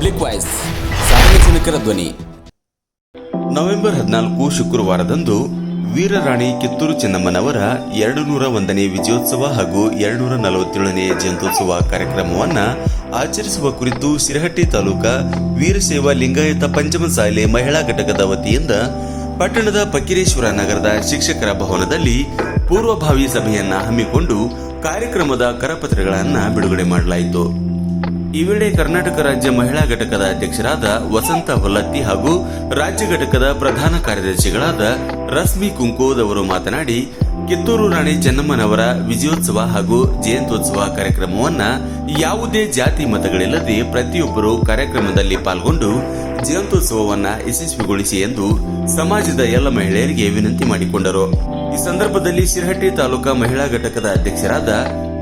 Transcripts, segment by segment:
Public voice ಸಾರ್ವಜನಿಕರ ಧ್ವನಿ. November ಹದಿನಾಲ್ಕು ಶುಕ್ರವಾರದಂದು ವೀರರಾಣಿ ಕಿತ್ತೂರು ಚೆನ್ನಮ್ಮನವರ ಎರಡು ನೂರ ಒಂದನೇ ವಿಜಯೋತ್ಸವ ಹಾಗೂ ಎರಡುನೂರ ನಲವತ್ತೇಳನೇ ಜಯಂತ್ಯೋತ್ಸವ ಕಾರ್ಯಕ್ರಮವನ್ನು ಆಚರಿಸುವ ಕುರಿತು ಸಿರಹಟ್ಟಿ ತಾಲೂಕಾ ವೀರಶೈವ ಲಿಂಗಾಯತ ಪಂಚಮಸಾಲೆ ಮಹಿಳಾ ಘಟಕದ ವತಿಯಿಂದ ಪಟ್ಟಣದ ಫಕೀರೇಶ್ವರ ನಗರದ ಶಿಕ್ಷಕರ ಭವನದಲ್ಲಿ ಪೂರ್ವಭಾವಿ ಸಭೆಯನ್ನು ಹಮ್ಮಿಕೊಂಡು ಕಾರ್ಯಕ್ರಮದ ಕರಪತ್ರಗಳನ್ನು ಬಿಡುಗಡೆ ಮಾಡಲಾಯಿತು. ಈ ವೇಳೆ ಕರ್ನಾಟಕ ರಾಜ್ಯ ಮಹಿಳಾ ಘಟಕದ ಅಧ್ಯಕ್ಷರಾದ ವಸಂತ ಹೊಲ್ಲತ್ತಿ ಹಾಗೂ ರಾಜ್ಯ ಘಟಕದ ಪ್ರಧಾನ ಕಾರ್ಯದರ್ಶಿಗಳಾದ ರಶ್ಮಿ ಕುಂಕೋದ್ ಅವರು ಮಾತನಾಡಿ, ಕಿತ್ತೂರು ರಾಣಿ ಚೆನ್ನಮ್ಮನವರ ವಿಜಯೋತ್ಸವ ಹಾಗೂ ಜಯಂತ್ಯೋತ್ಸವ ಕಾರ್ಯಕ್ರಮವನ್ನ ಯಾವುದೇ ಜಾತಿ ಮತಗಳಿಲ್ಲದೆ ಪ್ರತಿಯೊಬ್ಬರು ಕಾರ್ಯಕ್ರಮದಲ್ಲಿ ಪಾಲ್ಗೊಂಡು ಜಯಂತ್ಯೋತ್ಸವವನ್ನ ಯಶಸ್ವಿಗೊಳಿಸಿ ಎಂದು ಸಮಾಜದ ಎಲ್ಲ ಮಹಿಳೆಯರಿಗೆ ವಿನಂತಿ ಮಾಡಿಕೊಂಡರು. ಈ ಸಂದರ್ಭದಲ್ಲಿ ಶಿರಹಟ್ಟಿ ತಾಲೂಕಾ ಮಹಿಳಾ ಘಟಕದ ಅಧ್ಯಕ್ಷರಾದ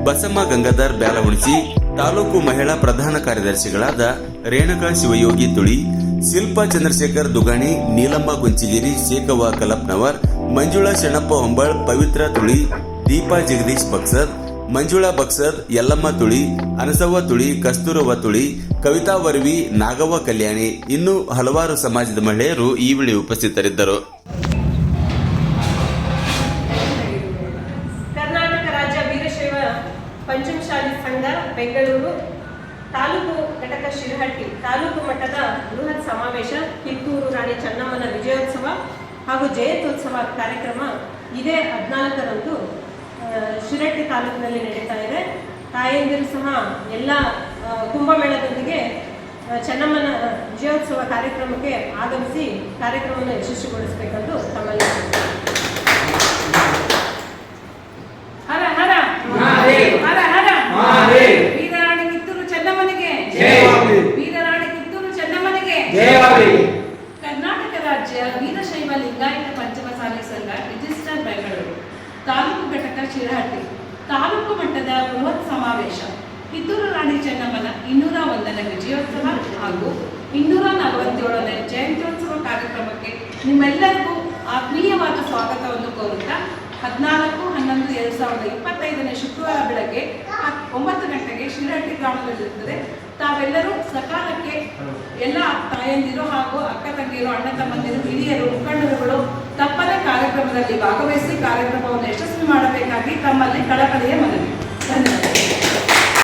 ಬಸಮ್ಮ ಗಂಗಾಧರ್ ಬ್ಯಾಲಹುಣಸಿ ತಾಲೂಕು ಮಹಿಳಾ ಪ್ರಧಾನ ಕಾರ್ಯದರ್ಶಿಗಳಾದ ರೇಣುಕಾ ಶಿವಯೋಗಿ ತುಳಿ, ಶಿಲ್ಪಾ ಚಂದ್ರಶೇಖರ್ ದುಗಾಣಿ ನೀಲಮ್ಮ ಕುಂಚಿಗಿರಿ ಶೇಖವ ಕಲಪ್ನವರ್ ಮಂಜುಳಾ ಶೆಣಪ್ಪ ಹೊಂಬಳ್, ಪವಿತ್ರ ತುಳಿ, ದೀಪಾ ಜಗದೀಶ್ ಬಕ್ಸರ್ ಮಂಜುಳಾ ಬಕ್ಸರ್ ಯಲ್ಲಮ್ಮ ತುಳಿ, ಅನಸವ್ವ ತುಳಿ, ಕಸ್ತೂರವ್ವ ತುಳಿ, ಕವಿತಾ ವರ್ವಿ, ನಾಗವ್ವ ಕಲ್ಯಾಣಿ ಇನ್ನೂ ಹಲವಾರು ಸಮಾಜದ ಮಹಿಳೆಯರು ಈ ವೇಳೆ ಉಪಸ್ಥಿತರಿದ್ದರು. ಪಂಚಮಶಾಲಿ ಸಂಘ, ಬೆಂಗಳೂರು, ತಾಲೂಕು ಘಟಕ ಶಿರಹಟ್ಟಿ, ತಾಲೂಕು ಮಟ್ಟದ ಬೃಹತ್ ಸಮಾವೇಶ, ಕಿತ್ತೂರು ರಾಣಿ ಚೆನ್ನಮ್ಮನ ವಿಜಯೋತ್ಸವ ಹಾಗೂ ಜಯಂತ್ಯೋತ್ಸವ ಕಾರ್ಯಕ್ರಮ ಇದೇ ಹದಿನಾಲ್ಕರಂದು ಶಿರಹಟ್ಟಿ ತಾಲೂಕಿನಲ್ಲಿ ನಡೀತಾ ಇದೆ. ತಾಯಂದಿರು ಸಹ ಎಲ್ಲ ಕುಂಭಮೇಳದೊಂದಿಗೆ ಚೆನ್ನಮ್ಮನ ವಿಜಯೋತ್ಸವ ಕಾರ್ಯಕ್ರಮಕ್ಕೆ ಆಗಮಿಸಿ ಕಾರ್ಯಕ್ರಮವನ್ನು ಯಶಸ್ವಿಗೊಳಿಸಬೇಕೆಂದು ತಮ್ಮಲ್ಲಿ ಕರ್ನಾಟಕ ರಾಜ್ಯ ವೀರಶೈವ ಲಿಂಗಾಯತ ಪಂಚಮಸಾಲಿ ಸಂಘ ರಿಜಿಸ್ಟರ್ ಬೆಂಗಳೂರು. ತಾಲೂಕು ಘಟಕ ಶಿರಹಟ್ಟಿ. ತಾಲೂಕು ಮಟ್ಟದ ಬೃಹತ್ ಸಮಾವೇಶ. ಕಿತ್ತೂರು ರಾಣಿ ಚೆನ್ನಮ್ಮನ ಇನ್ನೂರ ಒಂದನೇ ವಿಜಯೋತ್ಸವ ಹಾಗೂ ಇನ್ನೂರ ನಲವತ್ತೇಳನೇ ಜಯಂತ್ಯೋತ್ಸವ ಕಾರ್ಯಕ್ರಮಕ್ಕೆ ನಿಮ್ಮೆಲ್ಲರಿಗೂ ಆತ್ಮೀಯವಾದ ಸ್ವಾಗತವನ್ನು ಕೋರುತ್ತಾ ಹದಿನಾಲ್ಕು, ಹನ್ನೊಂದು, ಎರಡು ಸಾವಿರದ ಇಪ್ಪತ್ತೈದನೇ ಶುಕ್ರವಾರ ಬೆಳಗ್ಗೆ ಒಂಬತ್ತು ಗಂಟೆಗೆ ಶಿರಹಟ್ಟಿ ಗ್ರಾಮದಲ್ಲಿರುತ್ತದೆ. ತಾವೆಲ್ಲರೂ ಸಕಾಲಕ್ಕೆ ಎಲ್ಲ ತಾಯಂದಿರು ಹಾಗೂ ಅಕ್ಕ ತಂಗಿಯರು, ಅಣ್ಣ ತಮ್ಮಂದಿರು, ಹಿರಿಯರು, ಮುಖಂಡರುಗಳು ತಪ್ಪದ ಕಾರ್ಯಕ್ರಮದಲ್ಲಿ ಭಾಗವಹಿಸಿ ಕಾರ್ಯಕ್ರಮವನ್ನು ಯಶಸ್ವಿ ಮಾಡಬೇಕಾಗಿ ತಮ್ಮಲ್ಲಿ ಕಳಕಳಿಯ